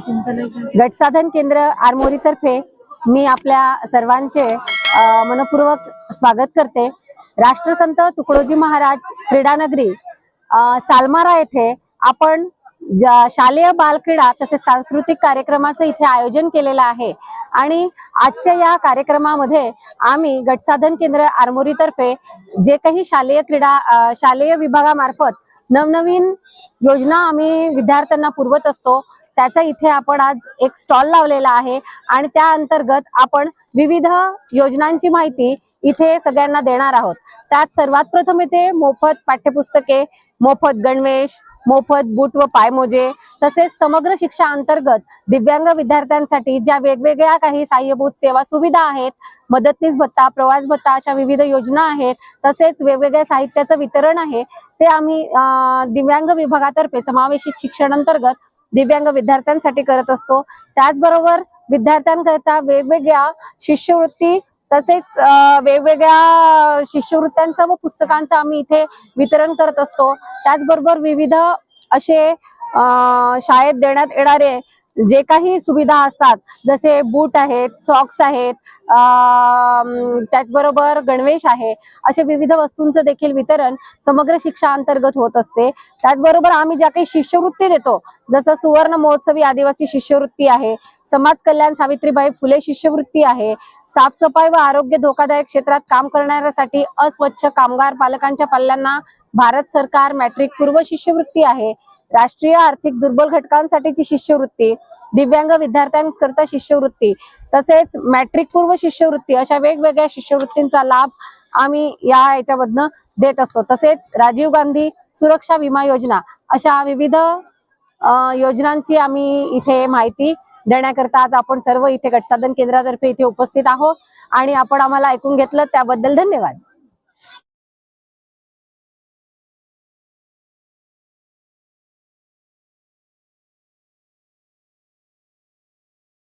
गटसाधन केंद्र आरमोरीतर्फे मी आपल्या सर्वांचे मनपूर्वक स्वागत करते. राष्ट्रसंत तुकडोजी महाराज क्रीडानगरी सालमारा येथे आपण शालेय बालक्रीडा तसेच सांस्कृतिक कार्यक्रमाचं इथे आयोजन केलेलं आहे. आणि आजच्या या कार्यक्रमामध्ये आम्ही गटसाधन केंद्र आरमोरीतर्फे जे काही शालेय क्रीडा शालेय विभागामार्फत नवनवीन योजना आम्ही विद्यार्थ्यांना पुरवत असतो त्याचा इथे आपण आज एक स्टॉल लावलेला आहे आणि त्या अंतर्गत आपण विविध योजनांची माहिती इथे सगळ्यांना देणार आहोत. त्यात सर्वात प्रथम इथे मोफत पाठ्यपुस्तके मोफत गणवेश मोफत बूट व पायमोजे तसेच समग्र शिक्षा अंतर्गत दिव्यांग विद्यार्थ्यांसाठी ज्या वेगवेगळ्या काही सहाय्यभूत सेवा सुविधा आहेत मदतनीस भत्ता प्रवास भत्ता अशा विविध योजना आहेत तसेच वेगवेगळ्या साहित्याचं वितरण आहे ते आम्ही दिव्यांग विभागातर्फे समावेशित शिक्षण अंतर्गत दिव्यांग विद्यार्थ्यांसाठी करत असतो. त्याचबरोबर विद्यार्थ्यांकरता वेगवेगळ्या शिष्यवृत्ती तसेच वेगवेगळ्या शिष्यवृत्त्यांचं व पुस्तकांचं आम्ही इथे वितरण करत असतो. त्याचबरोबर विविध असे शाळेत देण्यात येणारे जे काही सुविधा असतात जसे बूट आहेत सॉक्स आहेत त्याचबरोबर गणवेश आहे असे विविध वस्तूंचं देखील वितरण समग्र शिक्षा अंतर्गत होत असते. त्याचबरोबर आम्ही ज्या काही शिष्यवृत्ती देतो जसं सुवर्ण महोत्सवी आदिवासी शिष्यवृत्ती आहे समाज कल्याण सावित्रीबाई फुले शिष्यवृत्ती आहे साफसफाई व आरोग्य धोकादायक क्षेत्रात काम करणाऱ्यासाठी अस्वच्छ कामगार पालकांच्या पाल्यांना भारत सरकार मॅट्रिक पूर्व शिष्यवृत्ती आहे. राष्ट्रीय आर्थिक दुर्बल घटकांसाठीची शिष्यवृत्ती दिव्यांग विद्यार्थ्यांकरता शिष्यवृत्ती तसेच मॅट्रिक पूर्व शिष्यवृत्ती अशा वेगवेगळ्या शिष्यवृत्तींचा लाभ आम्ही या याच्यामधनं देत असतो. तसेच राजीव गांधी सुरक्षा विमा योजना अशा विविध योजनांची आम्ही इथे माहिती देण्याकरता आज आपण सर्व इथे गटसाधन केंद्रातर्फे इथे उपस्थित आहोत. आणि आपण आम्हाला ऐकून घेतलं त्याबद्दल धन्यवाद.